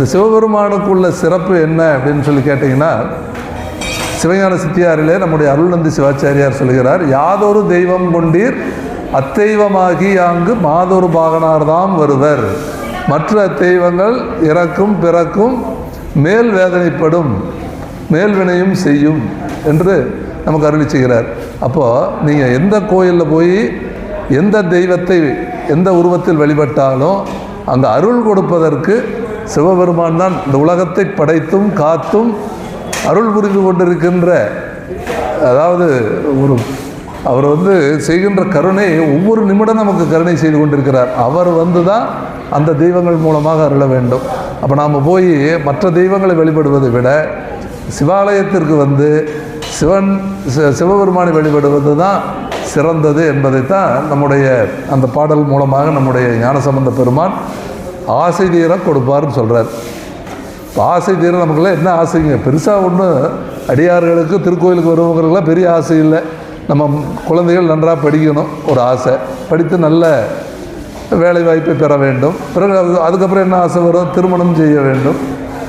இந்த சிவபெருமானுக்குள்ள சிறப்பு என்ன அப்படின்னு சொல்லி கேட்டிங்கன்னா சிவஞான சித்தியாரிலே நம்முடைய அருள்நந்தி சிவாச்சாரியார் சொல்கிறார் யாதொரு தெய்வம் கொண்டீர் அத்தெய்வமாகி அங்கு மாதொரு பாகனார்தாம் வருவர். மற்ற தெய்வங்கள் இறக்கும் பிறக்கும் மேல் வேதனைப்படும் மேல்வினையும் செய்யும் என்று நமக்கு அருளி செய்கிறார். அப்போது நீங்கள் எந்த கோயிலில் போய் எந்த தெய்வத்தை எந்த உருவத்தில் வழிபட்டாலும் அங்கே அருள் கொடுப்பதற்கு சிவபெருமான் தான் இந்த உலகத்தை படைத்தும் காத்தும் அருள் புரிந்து கொண்டிருக்கின்ற அதாவது ஒரு அவர் வந்து செய்கின்ற கருணை ஒவ்வொரு நிமிடம் நமக்கு கருணை செய்து கொண்டிருக்கிறார். அவர் வந்து தான் அந்த தெய்வங்கள் மூலமாக அருள வேண்டும். அப்போ நாம் போய் மற்ற தெய்வங்களை வழிபடுவதை விட சிவாலயத்திற்கு வந்து சிவன் சிவபெருமானை வழிபடுவது தான் சிறந்தது என்பதைத்தான் நம்முடைய அந்த பாடல் மூலமாக நம்முடைய ஞானசம்பந்த பெருமான் ஆசை தீரம் கொடுப்பார்னு சொல்கிறார் இப்போ ஆசை தீர நமக்குலாம் என்ன ஆசைங்க? பெருசாக ஒன்றும் அடியார்களுக்கு திருக்கோயிலுக்கு வருவங்களுக்கெல்லாம் பெரிய ஆசை இல்லை. நம்ம குழந்தைகள் நன்றாக படிக்கணும் ஒரு ஆசை. படித்து நல்ல வேலை வாய்ப்பை பெற வேண்டும். பிறகு அது- அதுக்கப்புறம் என்ன ஆசை வரும்? திருமணம் செய்ய வேண்டும்.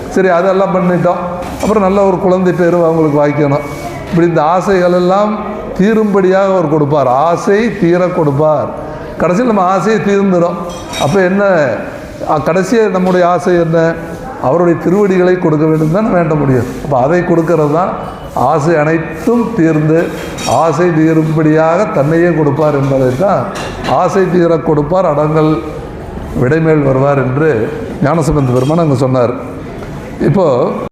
சரி அதெல்லாம் பண்ணிட்டோம். அப்புறம் நல்ல ஒரு குழந்தை பேர் அவங்களுக்கு வாய்க்கணும். இப்படி இந்த ஆசைகள் எல்லாம் தீரும்படியாக அவர் கொடுப்பார். ஆசை தீர கொடுப்பார். கடைசியில் நம்ம ஆசையை தீர்ந்துடும் அப்போ என்ன கடைசியாக நம்முடைய ஆசை என்ன? அவருடைய திருவடிகளை கொடுக்க வேண்டும் தான் வேண்ட முடியும். அப்போ அதை கொடுக்கறது தான் ஆசை அனைத்தும் தீர்ந்து ஆசை தீரும்படியாக தன்னையே கொடுப்பார் என்பதை தான் ஆசை தீர கொடுப்பார் அடங்கல் விடைமேல் வருவார் என்று ஞானசம்பந்த பெருமான் அங்கே சொன்னார். இப்போது